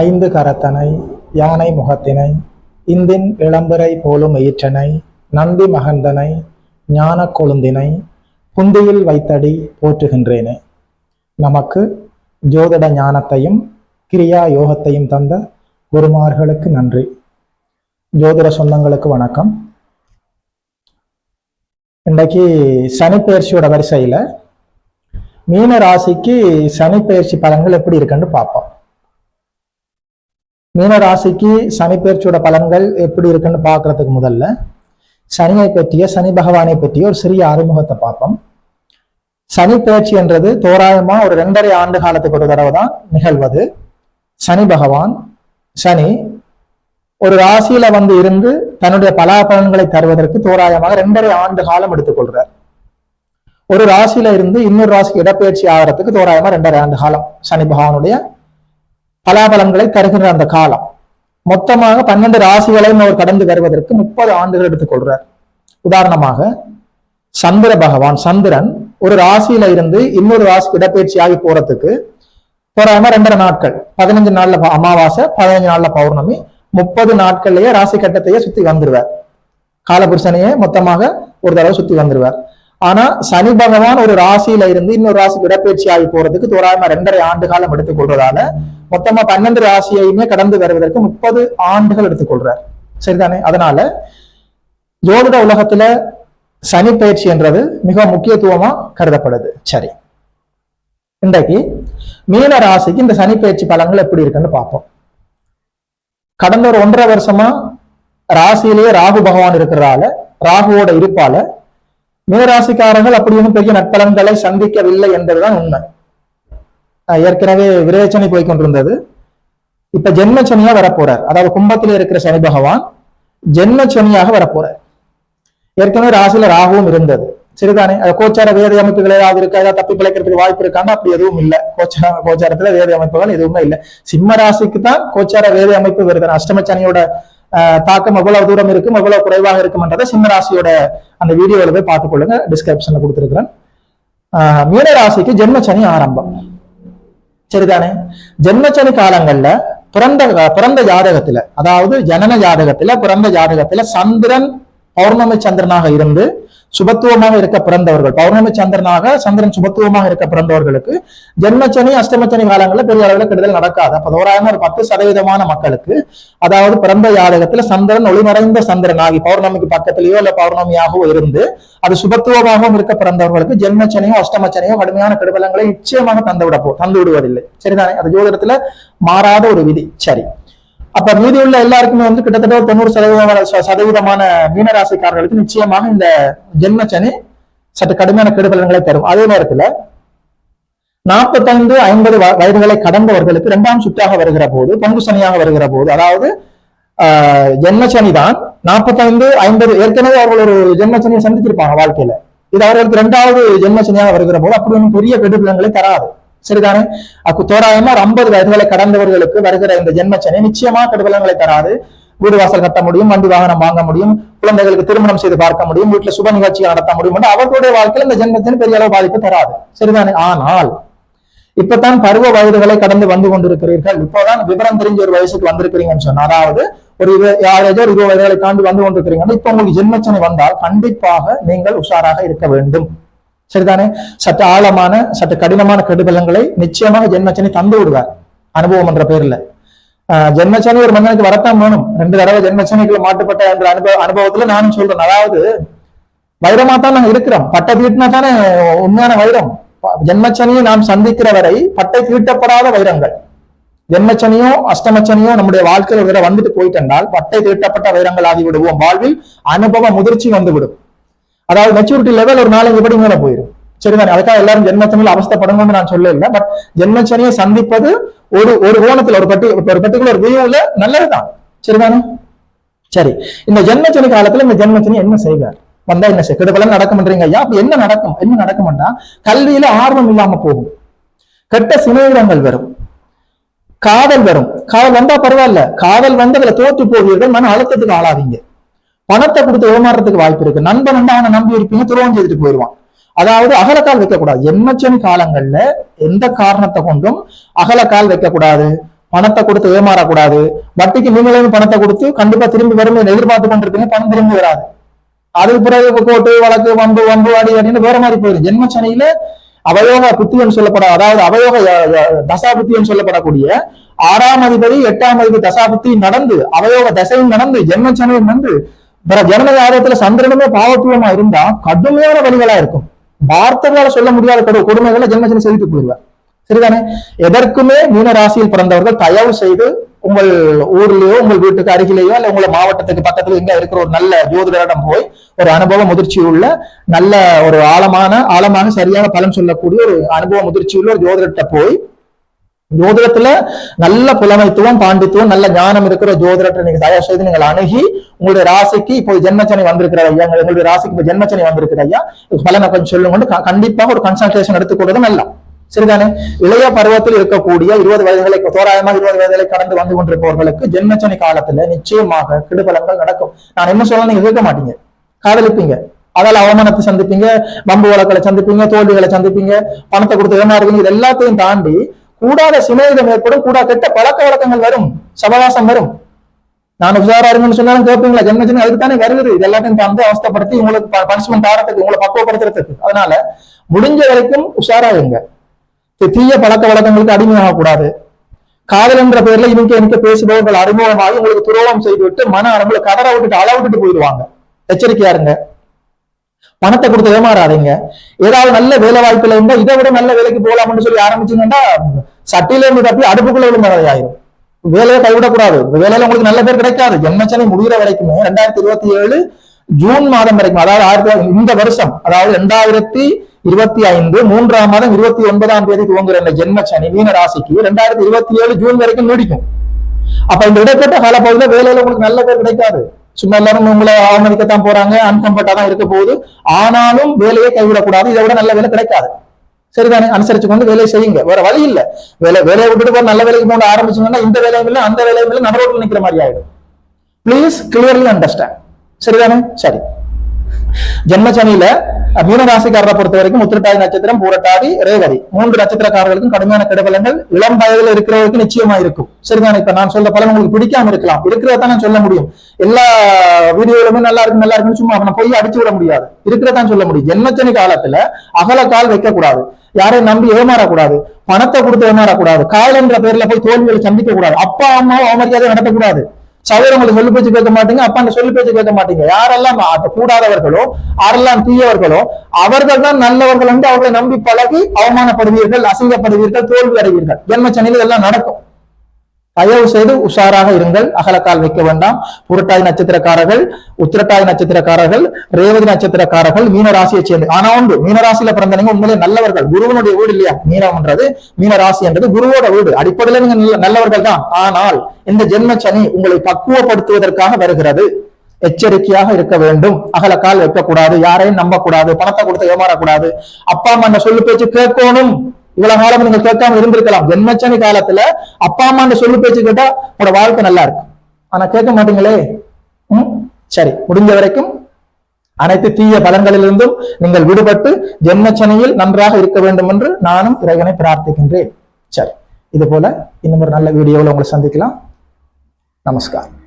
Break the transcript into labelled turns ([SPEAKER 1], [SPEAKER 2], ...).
[SPEAKER 1] ஐந்து கரத்தனை யானை முகத்தினை இந்தின் இளம்பரை போலும் ஈற்றனை நந்தி மகந்தனை ஞான கொழுந்தினை புந்தியில் வைத்தடி போற்றுகின்றேனே. நமக்கு ஜோதிட ஞானத்தையும் கிரியா யோகத்தையும் தந்த குருமார்களுக்கு நன்றி. ஜோதிட சொந்தங்களுக்கு வணக்கம். இன்றைக்கு சனிப்பெயர்ச்சியோட வரிசையில மீன ராசிக்கு சனிப்பெயர்ச்சி பலன்கள் எப்படி இருக்குன்னு பார்ப்போம். மீன ராசிக்கு சனிப்பெயர்ச்சியோட பலன்கள் எப்படி இருக்குன்னு பார்க்கறதுக்கு முதல்ல சனியை பற்றிய சனி பகவானை பற்றிய ஒரு சிறிய அறிமுகத்தை பார்ப்போம். சனி பெயர்ச்சி என்றது தோராயமா ஒரு ரெண்டரை ஆண்டு காலத்துக்கு ஒரு தடவை தான் நிகழ்வது. சனி பகவான் சனி ஒரு ராசியில வந்து இருந்து தன்னுடைய பலாபலன்களை தருவதற்கு தோராயமாக ரெண்டரை ஆண்டு காலம் எடுத்துக்கொள்றார். ஒரு ராசியில இருந்து இன்னொரு ராசிக்கு இடப்பெயர்ச்சி ஆகிறதுக்கு தோராயமா ரெண்டரை ஆண்டு காலம் சனி பகவானுடைய பலாபலன்களை தருகிற அந்த காலம். மொத்தமாக பன்னெண்டு ராசிகளையும் அவர் கடந்து வருவதற்கு முப்பது ஆண்டுகள் எடுத்துக்கொள்றார் உதாரணமாக சந்திர பகவான் சந்திரன் ஒரு ராசியில இருந்து இன்னொரு ராசிக்கு இடப்பெயர்ச்சி ஆகி போறதுக்கு போறாம ரெண்டரை நாட்கள் பதினஞ்சு நாள்ல அமாவாசை பதினஞ்சு நாள்ல பௌர்ணமி முப்பது நாட்கள்லயே ராசி கட்டத்தையே சுத்தி வந்துருவார். காலபுருஷனையே மொத்தமாக ஒரு தடவை சுத்தி வந்துருவார். ஆனா சனி பகவான் ஒரு ராசியில இருந்து இன்னொரு ராசிக்கு இடப்பெயர்ச்சி ஆகி போறதுக்கு தோராயமா ரெண்டரை ஆண்டு காலம் எடுத்துக்கொள்றதால மொத்தமா பன்னெண்டு ராசியையுமே கடந்து வருவதற்கு முப்பது ஆண்டுகள் எடுத்துக்கொள்றார். சரிதானே? அதனால ஜோதிட உலகத்துல சனி பயிற்சி என்றது மிக முக்கியத்துவமா கருதப்படுது. சரி. இன்றைக்கு மீன ராசிக்கு இந்த சனி பயிற்சி பலன்கள் எப்படி இருக்குன்னு பார்ப்போம். கடந்த ஒரு ஒன்றரை வருஷமா ராசியிலேயே ராகு பகவான் இருக்கிறதால ராகுவோட இருப்பால மீனராசிக்காரர்கள் அப்படி ஒன்றும் பெரிய நட்பலன்களை சந்திக்கவில்லை என்பதுதான் உண்மை. ஏற்கனவே விரேச்சனை போய் கொண்டிருந்தது. இப்ப ஜென்மச்சனியா வரப்போறார். அதாவது கும்பத்தில் இருக்கிற சனி பகவான் ஜென்மச்சனியாக வரப்போறார். ஏற்கனவே ராசியில ராகுவும் இருந்தது. சரிதானே? அது கோச்சார வேதி அமைப்புகள் ஏதாவது இருக்கா? ஏதாவது தப்பி பிழைக்கிறதுக்கு வாய்ப்பு இருக்கான்னு அப்படி எதுவும் இல்லை. கோச்சார கோச்சாரத்துல வேதி அமைப்புகள் எதுவுமே இல்லை. சிம்ம ராசிக்கு தான் கோச்சார வேதி அமைப்பு வருது. அஷ்டமச்சனியோட தாக்கம் எவ்வளவு தூரம் இருக்கும் எவ்வளவு குறைவாக இருக்கும்ன்றதை சிம்ம ராசியோட அந்த வீடியோல போய் பார்த்துக்கொள்ளுங்க. டிஸ்கிரிப்ஷன்ல கொடுத்துருக்குறேன். ஆஹ், ஜென்மச்சனி ஆரம்பம். சரிதானே? ஜென்மச்சனி காலங்கள்ல பிறந்த பிறந்த ஜாதகத்துல அதாவது ஜனன ஜாதகத்துல பிறந்த ஜாதகத்துல சந்திரன் பௌர்ணமி சந்திரனாக இருந்து சுபத்துவமாக இருக்க பிறந்தவர்கள். பௌர்ணமி சந்திரனாக சந்திரன் சுபத்துவமாக இருக்க பிறந்தவர்களுக்கு ஜென்மச்சனி அஷ்டமச்சனி காலங்களில் பெரிய அளவில் கெடுதல் நடக்காது. அப்ப தோராயமா ஒரு பத்து சதவீதமான மக்களுக்கு அதாவது பிறந்த ஜாதகத்துல சந்திரன் ஒளிமறைந்த சந்திரன் ஆகி பௌர்ணமிக்கு பக்கத்திலேயோ இல்ல பௌர்ணமியாகவோ இருந்து அது சுபத்துவமாகவும் இருக்க பிறந்தவர்களுக்கு ஜென்மச்சனையும் அஷ்டமச்சனையும் கடுமையான கெடுபலங்களை நிச்சயமாக தந்து விட போ தந்து விடுவதில்லை சரிதானே? அது ஜோதிடத்துல மாறாத ஒரு விதி. சரி. அப்ப மீதி உள்ள எல்லாருக்குமே வந்து கிட்டத்தட்ட ஒரு தொண்ணூறு சதவீதமான ச- சதவீதமான மீனராசிக்காரர்களுக்கு நிச்சயமாக இந்த ஜென்மச்சனி சற்று கடுமையான கெடுபலன்களை தரும். அதே நேரத்துல நாற்பத்தைந்து ஐம்பது வ- வயதுகளை கடந்தவர்களுக்கு இரண்டாம் சுற்றாக வருகிற போது பங்கு சனியாக வருகிற போது அதாவது ஆஹ், ஜென்மச்சனி தான் நாற்பத்தைந்து ஐம்பது ஏற்கனவே அவர்கள் ஒரு ஜென்மச்சனியை சந்தித்திருப்பாங்க வாழ்க்கையில. இது அவர்களுக்கு இரண்டாவது ஜென்மச்சனியாக வருகிற போது அப்படி ஒன்றும் பெரிய கெடுபலன்களை தராது. சரிதானே? அப்ப தோராயமா ஒரு ஐம்பது வயதுகளை கடந்தவர்களுக்கு வருகிற இந்த ஜென்மச்சனை நிச்சயமா கடுபலங்களை தராது. வீடு வாசல் கட்ட முடியும் வண்டி வாகனம் வாங்க முடியும் குழந்தைகளுக்கு திருமணம் செய்து பார்க்க முடியும் வீட்டுல சுப நிகழ்ச்சிகள் நடத்த முடியும் அவர்களுடைய வாழ்க்கையில் இந்த ஜென்மத்தின் பெரிய அளவு பாதிப்பு தராது. சரிதானே? ஆனால் இப்பதான் பருவ வயதுகளை கடந்து வந்து கொண்டிருக்கிறீர்கள். இப்போதான் விவரம் தெரிஞ்ச ஒரு வயசுக்கு வந்திருக்கிறீங்கன்னு சொன்னா அதாவது ஒரு இரு- யாரையோ ஒரு இருபது வயதுகளை தாண்டி வந்து கொண்டிருக்கிறீங்கன்னா இப்ப உங்களுக்கு ஜென்மச்சனை வந்தால் கண்டிப்பாக நீங்கள் உஷாராக இருக்க வேண்டும். சரிதானே? சற்று ஆழமான சற்று கடினமான கெடுபலங்களை நிச்சயமாக ஜென்மச்சனி தந்து விடுவார். அனுபவம் என்ற பேர்ல ஜென்மச்சனி ஒரு மனிதனுக்கு வரத்தான் வேணும். ரெண்டு தடவை ஜென்மச்சனிக்குள்ள மாட்டுப்பட்ட என்ற அனுபவ அனுபவத்துல நானும் சொல்றேன். அதாவது வைரமா தான் நாங்க இருக்கிறோம். பட்டை தீட்டினா தானே உண்மையான வைரம். ஜென்மச்சனியை நாம் சந்திக்கிற வரை பட்டை தீட்டப்படாத வைரங்கள். ஜென்மச்சனியோ அஷ்டமச்சனியோ நம்முடைய வாழ்க்கையில் ஒரு வந்துட்டு போயிட்டென்றால் பட்டை தீட்டப்பட்ட வைரங்கள் ஆகி விடுவோம் வாழ்வில் அனுபவ முதிர்ச்சி வந்துவிடும். அதாவது மெச்சூரிட்டி லெவல் ஒரு நாளைக்கு படி மேல போயிடும் சரிதானே அதுக்காக எல்லாரும் ஜென்மச்சனியில் அவஸ்தப்படணும்னு நான் சொல்ல இல்லை பட் ஜென்மச்சனியை சந்திப்பது ஒரு ஒரு கோணத்துல ஒரு பட்டி ஒரு பர்டிகுலர் வியூல நல்லதுதான். சரிதானே? சரி இந்த ஜென்மச்சனி காலத்துல இந்த ஜென்மச்சனி என்ன செய்வார்? வந்தா என்ன செய்ய கெடுபலம் நடக்கும்ன்றீங்க ஐயா. அப்ப என்ன நடக்கும்? என்ன நடக்கும்னா கல்வியில ஆர்வம் இல்லாம போகும். கெட்ட சிநேகிதங்கள் வரும். காதல் வரும். காதல் வந்தா பரவாயில்ல. காதல் வந்து அதுல தோற்று போவீர்கள். மன அழுத்தத்துக்கு ஆளாதீங்க. பணத்தை கொடுத்து ஏமாறுறதுக்கு வாய்ப்பு இருக்கு. நண்பன் வந்து அவனை நம்பி இருப்பீங்க. துரோகம் செய்துட்டு போயிடுவான் அதாவது அகலக்கால் வைக்கக்கூடாது. எண்ணச்சனி காலங்கள்ல எந்த காரணத்தை கொண்டும் அகலக்கால் வைக்கக்கூடாது. பணத்தை கொடுத்து ஏமாறக்கூடாது. வட்டிக்கு நீங்களே பணத்தை கொடுத்து கண்டிப்பா திரும்பி வரும் எதிர்பார்த்து கொண்டிருப்பீங்க பணம் திரும்பி வராது. அதுக்கு பிறகு கோட்டு வழக்கு வம்பு வம்பு அடி அப்படின்னு வேற மாதிரி போயிடும் ஜென்மச்சனையில அவயோக புத்தின்னு சொல்லப்பட அதாவது அவயோக அஹ், தசா புத்தின்னு சொல்லப்படக்கூடிய ஆறாம் அதிபதி எட்டாம் அதிபதி தசா புத்தி நடந்து அவயோக தசையும் நடந்து ஜென்மச்சனையும் நடந்து ஜனநாயகத்துல ஜனன சந்திரனுமே பாவத்துவமா இருந்தா கடுமையான வழிகளா இருக்கும். வார்த்தைகளால சொல்ல முடியாத கொடு- கொடுமைகளை ஜென்மசனி செலுத்தி போயிடுவார். சரிதானே? எதற்குமே மீன ராசியில் பிறந்தவர்கள் தயவு செய்து உங்கள் ஊர்லயோ உங்கள் வீட்டுக்கு அருகிலேயோ இல்ல உங்களை மாவட்டத்துக்கு பக்கத்துல எங்க இருக்கிற ஒரு நல்ல ஜோதிடரிடம் போய் ஒரு அனுபவ முதிர்ச்சி உள்ள நல்ல ஒரு ஆழமான ஆழமான சரியான பலன் சொல்லக்கூடிய ஒரு அனுபவ முதிர்ச்சி உள்ள ஒரு ஜோதிடத்தை போய் ஜோதிடத்துல நல்ல புலமைத்துவம் பாண்டித்துவம் நல்ல ஞானம் இருக்கிற ஜோதிடத்தை நீங்க தயார் செய்து நீங்கள் அணுகி உங்களுடைய ராசிக்கு இப்போ ஜென்மச்சனை வந்திருக்கிற ஐயா. உங்களுடைய ராசிக்கு இப்போ ஜென்மச்சனை வந்திருக்கிற ஐயா. பலனை கொஞ்சம் சொல்லுங்க கண்டிப்பாக ஒரு கன்சல்டேஷன் எடுத்துக்கொள்வது நல்லா சரிதானே? இளைய பருவத்தில் இருக்கக்கூடிய இருபது வயதுகளை தோராயமாக இருபது வயதுகளை கடந்து வந்து கொண்டிருப்பவர்களுக்கு ஜென்மச்சனை காலத்துல நிச்சயமாக கெடுபலங்கள் நடக்கும். நான் என்ன சொல்ல நீங்க கேட்க மாட்டீங்க. காதலிப்பீங்க. அதால அவமானத்தை சந்திப்பீங்க. பம்பு வழக்களை சந்திப்பீங்க. தோல்விகளை சந்திப்பீங்க. பணத்தை கொடுத்து ஏமாறுவீங்க இது எல்லாத்தையும் தாண்டி கூடாத சிநேகிதம் ஏற்படும் கூடாத கெட்ட பழக்க வழக்கங்கள் வரும் சபவாசம் வரும். நான் உஷாரா இருங்கன்னு சொன்னாலும் கேட்பீங்களா ஜென்மஜன் அதுக்கு தானே வருது இது எல்லாத்தையும் தந்து அவஸ்தப்படுத்தி உங்களுக்கு பனிஷ்மெண்ட் ஆறதுக்கு உங்களை பக்குவப்படுத்துறதுக்கு. அதனால முடிஞ்ச வரைக்கும் உஷாரா இருங்க. தீய பழக்க வழக்கங்களுக்கு அடிமையாக கூடாது காதல் என்ற பேர்ல இனிக்க எனக்கு பேசுபவர்கள் அறிமுகமாகி உங்களுக்கு துரோகம் செய்துவிட்டு மன அரம்புல கதற விட்டுட்டு அள விட்டுட்டு போயிடுவாங்க. எச்சரிக்கையா இருங்க. பணத்தை கொடுத்து ஏமாறாதீங்க. ஏதாவது நல்ல வேலை வாய்ப்புல இருந்தா இதை விட நல்ல வேலைக்கு போகலாம்னு சொல்லி ஆரம்பிச்சீங்கன்னா சட்டியில இருந்து தப்பி அடுப்புக்குள்ள விழுந்த ஆயிரும். வேலையை கைவிடக்கூடாது. வேலையில உங்களுக்கு நல்ல பேர் கிடைக்காது. ஜென்மச்சனை முடிகிற வரைக்குமே ரெண்டாயிரத்தி இருபத்தி ஏழு ஜூன் மாதம் வரைக்கும் அதாவது ஆயிரத்தி இந்த வருஷம் அதாவது ரெண்டாயிரத்தி இருபத்தி ஐந்து மூன்றாம் மாதம் இருபத்தி ஒன்பதாம் தேதி துவங்குற இந்த ஜென்மச்சனி மீன ராசிக்கு ரெண்டாயிரத்தி இருபத்தி ஏழு ஜூன் வரைக்கும் நீடிக்கும். அப்ப இந்த இடைப்பட்ட காலப்பகுதியில வேலையில உங்களுக்கு நல்ல பேர் கிடைக்காது. சும்மா எல்லாரும் உங்களை அவமதிக்கத்தான் போறாங்க அன்கம்ஃபர்டா தான் இருக்க போகுது. ஆனாலும் வேலையை கைவிடக்கூடாது. இதை விட நல்ல வேலை கிடைக்காது. சரிதானே? அனுசரிச்சு கொண்டு வேலையை செய்யுங்க. வேற வழி இல்ல. வேலை வேலையை விட்டுட்டு போய் நல்ல வேலைக்கு போக ஆரம்பிச்சீங்கன்னா இந்த வேலையும் இல்லை அந்த வேலையும் இல்லை நடுரோட்டில் நிக்கிற மாதிரி ஆயிடும். ப்ளீஸ் கிளியர்லி அண்டர்ஸ்டாண்ட் சரிதானே? சரி. ஜென்மசனியில சனியில மீன ராசிக்காரரை பொறுத்த வரைக்கும் உத்திரட்டாதி நட்சத்திரம் பூரட்டாதி ரேவதி. மூன்று நட்சத்திரக்காரர்களுக்கும் கடுமையான கெடுபலங்கள். இளம் வயதுல இருக்கிறவருக்கு நிச்சயமா இருக்கும். சரிதான்? இப்ப நான் சொல்ற பலன் உங்களுக்கு பிடிக்காம இருக்கலாம். இருக்கிறதான் நான் சொல்ல முடியும். எல்லா வீடியோலுமே நல்லா இருக்கு நல்லா இருக்குன்னு சும்மா அவனை போய் அடிச்சு விட முடியாது. இருக்கிறதான் சொல்ல முடியும். ஜென்மச்சனி காலத்துல அகல கால் வைக்க கூடாது யாரையும் நம்பி ஏமாறக்கூடாது. பணத்தை கொடுத்து ஏமாறக்கூடாது. காயல் என்ற பேர்ல போய் தோல்விகளை சந்திக்க கூடாது அப்பா அம்மாவும் அவமரியாதை நடத்தக்கூடாது. சகோதரங்களை சொல்லி பேச்சு கேட்க மாட்டீங்க அப்பா அந்த சொல்லி பேச்சு கேட்க மாட்டீங்க. யாரெல்லாம் கூடாதவர்களோ யாரெல்லாம் தீயவர்களோ அவர்கள் தான் நல்லவர்கள் என்று அவர்களை நம்பி பழகி அவமானப்படுவீர்கள் அசிங்கப்படுவீர்கள் தோல்வி அடைவீர்கள் ஜென்மச்சனியில் இதெல்லாம் நடக்கும். தயவு செய்து உஷாராக இருங்கள். அகலக்கால் வைக்க வேண்டாம். புரட்டாதி நட்சத்திரக்காரர்கள் உத்திரட்டாதி நட்சத்திரக்காரர்கள் ரேவதி நட்சத்திரக்காரர்கள் மீனராசியை சேர்ந்து ஆனா உண்டு மீனராசியில பிறந்தவங்க உண்மையிலே நல்லவர்கள். குருவனுடைய வீடு இல்லையா? மீனம்ன்றது மீனராசி என்றது குருவோட வீடு. அடிப்படையில நீங்க நல்ல- நல்லவர்கள் தான். ஆனால் இந்த ஜென்ம சனி உங்களை பக்குவப்படுத்துவதற்காக வருகிறது. எச்சரிக்கையாக இருக்க வேண்டும். அகலக்கால் வைக்கக்கூடாது. யாரையும் நம்பக்கூடாது. பணத்தை கொடுத்து ஏமாறக்கூடாது. அப்பா அம்மா சொல்லு பேச்சு கேட்கணும். இவ்வளவு காலம் நீங்க கேட்காம இருந்திருக்கலாம். ஜென்மச்சனி காலத்துல அப்பா அம்மா சொல்லு பேச்சு கேட்டா உங்களோட வாழ்க்கை நல்லா இருக்கும். ஆனா கேட்க மாட்டீங்களே? உம் சரி முடிஞ்ச வரைக்கும் அனைத்து தீய பலன்களிலிருந்தும் நீங்கள் விடுபட்டு ஜென்மச்சனையில் நன்றாக இருக்க வேண்டும் என்று நானும் இறைவனை பிரார்த்திக்கின்றேன். சரி இது போல இன்னும் ஒரு நல்ல வீடியோவில் உங்களை சந்திக்கலாம். நமஸ்காரம்